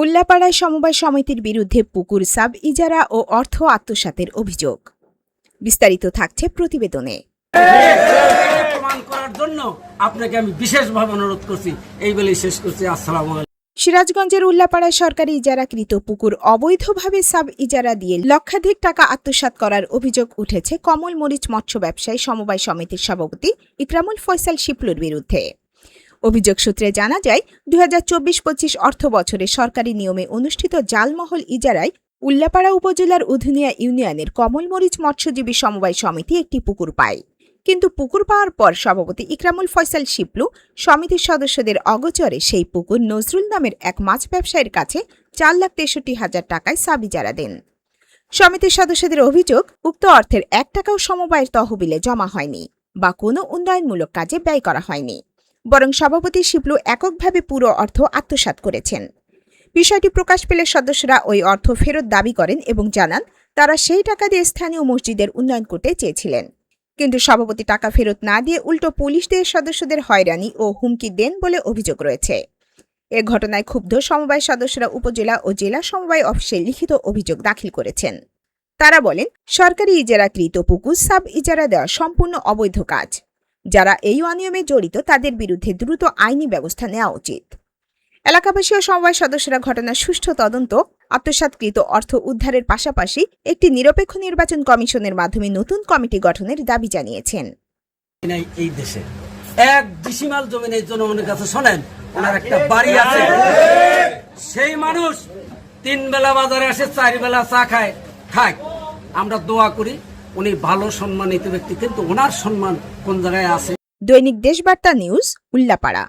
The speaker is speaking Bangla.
উল্লাপাড়ায় সমবায় সমিতির বিরুদ্ধে পুকুর সাব ইজারা ও অর্থ আত্মসাতের অভিযোগ। বিস্তারিত থাকছে প্রতিবেদনে। প্রমাণ করার জন্য আপনাকে আমি বিশেষভাবে অনুরোধ করছি। এই বলেই শেষ করছি। আসসালামু আলাইকুম। সিরাজগঞ্জের উল্লাপাড়ায় সরকারি ইজারাকৃত পুকুর অবৈধভাবে সাব ইজারা দিয়ে লক্ষাধিক টাকা আত্মসাৎ করার অভিযোগ উঠেছে কমল মরিচ মৎস্য ব্যবসায়ী সমবায় সমিতির সভাপতি ইকরামুল ফয়সাল শিপলুর বিরুদ্ধে। অভিযোগ সূত্রে জানা যায় দুই হাজার চব্বিশ পঁচিশ অর্থ বছরে সরকারি নিয়মে অনুষ্ঠিত জালমহল ইজারায় উল্লাপাড়া উপজেলার উধুনিয়া ইউনিয়নের কমলমরিচ মৎস্যজীবী সমবায় সমিতি একটি পুকুর পায়। কিন্তু পুকুর পাওয়ার পর সভাপতি ইকরামুল ফয়সাল শিপলু সমিতির সদস্যদের অগচরে সেই পুকুর নজরুল নামের এক মাছ ব্যবসায়ীর কাছে চার লাখ তেষট্টি হাজার টাকায় সাবিজারা দেন। সমিতির সদস্যদের অভিযোগ, উক্ত অর্থের এক টাকাও সমবায়ের তহবিলে জমা হয়নি বা কোনো উন্নয়নমূলক কাজে ব্যয় করা হয়নি। বরং সভাপতি শিপলু এককভাবে পুরো অর্থ আত্মসাৎ করেছেন। বিষয়টি প্রকাশ পেলে সদস্যরা ওই অর্থ ফেরত দাবি করেন এবং জানান, তারা সেই টাকা দিয়ে স্থানীয় মসজিদের উন্নয়ন করতে চেয়েছিলেন। কিন্তু সভাপতি টাকা ফেরত না দিয়ে উল্টো পুলিশ দিয়ে সদস্যদের হয়রানি ও হুমকি দেন বলে অভিযোগ রয়েছে। এ ঘটনায় ক্ষুব্ধ সমবায় সদস্যরা উপজেলা ও জেলা সমবায় অফিসে লিখিত অভিযোগ দাখিল করেছেন। তারা বলেন, সরকারি ইজারাকৃত পুকুর সাব ইজারা দেওয়া সম্পূর্ণ অবৈধ কাজ। যারা এই অনিয়মে জড়িত, তাদের বিরুদ্ধে দ্রুত আইনি ব্যবস্থা নেওয়া উচিত। এলাকাবাসী ও সমবায় সদস্যরা ঘটনার সুষ্ঠু তদন্ত, আত্মসাৎকৃত অর্থ উদ্ধারের পাশাপাশি একটি নিরপেক্ষ নির্বাচন কমিশনের মাধ্যমে নতুন কমিটি গঠনের দাবি জানিয়েছেন। এই দেশে। এক ডিসিমাল জমি নেই জনগণের কাছে শোনেন, ওনার একটা বাড়ি আছে। সেই মানুষ তিন বেলা বাজারে আসে চার বেলা চা খায় খায়। আমরা দোয়া করি উনি ভালো সম্মানিত ব্যক্তি কিন্তু ওনার সম্মান কোন জায়গায় আছে? দৈনিক দেশবার্তা নিউজ উল্লাপাড়া।